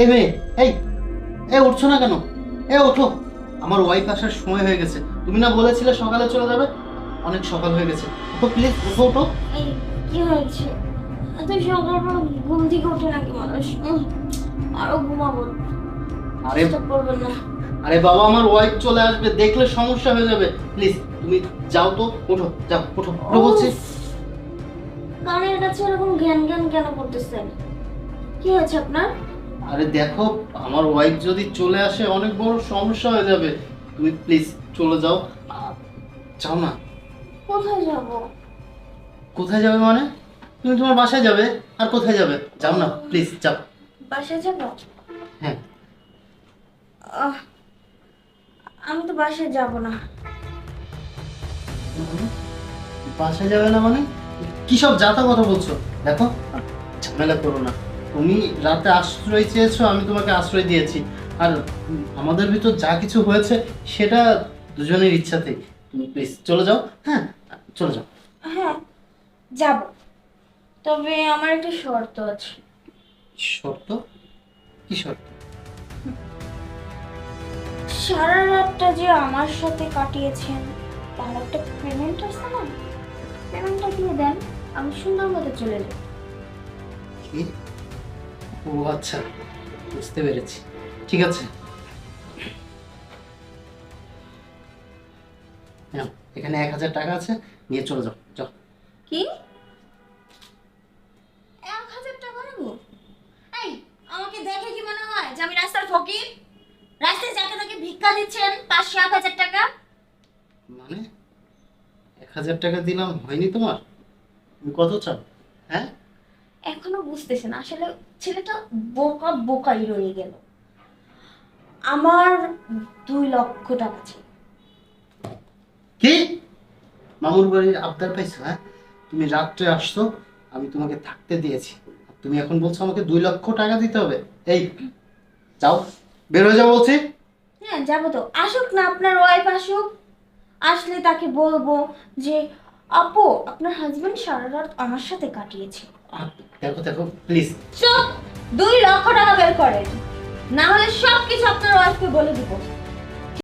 এই মেয়ে এই এ উঠছো না কেন? এ ওঠো। আমার ওয়াইফ আসার সময় হয়ে গেছে। তুমি না বলেছিলে সকালে চলে যাবে? অনেক সকাল হয়ে গেছে। ওঠো প্লিজ ওঠো ওঠো। কি হয়েছে? এত সকালবেলা ঘুম থেকে ওঠে নাকি মানুষ? আরও ঘুমাবো। আরে করবেন না। আরে বাবা আমার ওয়াইফ চলে আসবে। দেখলে সমস্যা হয়ে যাবে। প্লিজ তুমি যাও তো। ওঠো যাও ওঠো। ওঠো বলছি। কানের কাছে এরকম জ্ঞান জ্ঞান কেন করতেছেন? কি হয়েছে আপনার? আরে দেখো আমার ওয়াইফ যদি চলে আসে অনেক বড় সমস্যা হয়ে যাবে। তুমি প্লিজ চলে যাও। যাও না। কোথায় যাব? কোথায় যাবে মানে? তুমি তোমার বাসায় যাবে আর কোথায় যাবে? যাও না প্লিজ যাও। বাসায় যাব? হ্যাঁ। আমি তো বাসায় যাব না। বাসায় যাবে না মানে? কি সব যাতা কথা বলছো? দেখো ঝামেলা করো না। তুমি রাতে আশ্রয় চেয়েছো আমি তোমাকে আশ্রয় দিয়েছি। আর আমাদের ভিতর যা কিছু হয়েছে সেটা দুজনের ইচ্ছাতে তুমি প্লিজ চলে যাও হ্যাঁ? চলে যাও। হ্যাঁ যাব। তবে আমার একটা শর্ত আছে। শর্ত? কি শর্ত? সারা রাতটা যে আমার সাথে কাটিয়েছেন তার একটা পেমেন্ট আছে না? পেমেন্টটা দিয়ে দেন আমি সুন্দর মতো চলে যাব। কি? ও আচ্ছা বুঝতে পেরেছি। ঠিক আছে। এখানে এক হাজার টাকা আছে নিয়ে চলে যাও যাও। কি? এক হাজার টাকা নেব? এই আমাকে দেখে কি মনে হয় যে আমি রাস্তার ফকির? রাস্তায় যাকে তাকে ভিক্ষা দিচ্ছেন পাঁচশো এক হাজার টাকা? মানে? এক হাজার টাকা দিলাম হয়নি তোমার? তুমি কত চাও? হ্যাঁ? এখনও বুঝতেছেন আসলে ছেলেটা বোকা বোকাই রয়ে গেল। আমার দুই লক্ষ টাকা চাই। কি? মামুর বাড়ির আবদার পাইছো হ্যাঁ? তুমি রাত্রে আসছো আমি তোমাকে থাকতে দিয়েছি। আর তুমি এখন বলছো আমাকে দুই লক্ষ টাকা দিতে হবে। এই যাও। বের হয়ে যাও বলছি। হ্যাঁ যাব তো। আসুক না আপনার ওয়াইফ আসুক। আসলে তাকে বলব যে আপু আপনার হাজবেন্ড সারা রাত আমার সাথে কাটিয়েছে। দেখো দেখো প্লিজ চুপ! দুই লক্ষ টাকা বের করেন। না হলে সব কিছু আপনার ওয়াইফকে বলে দিব।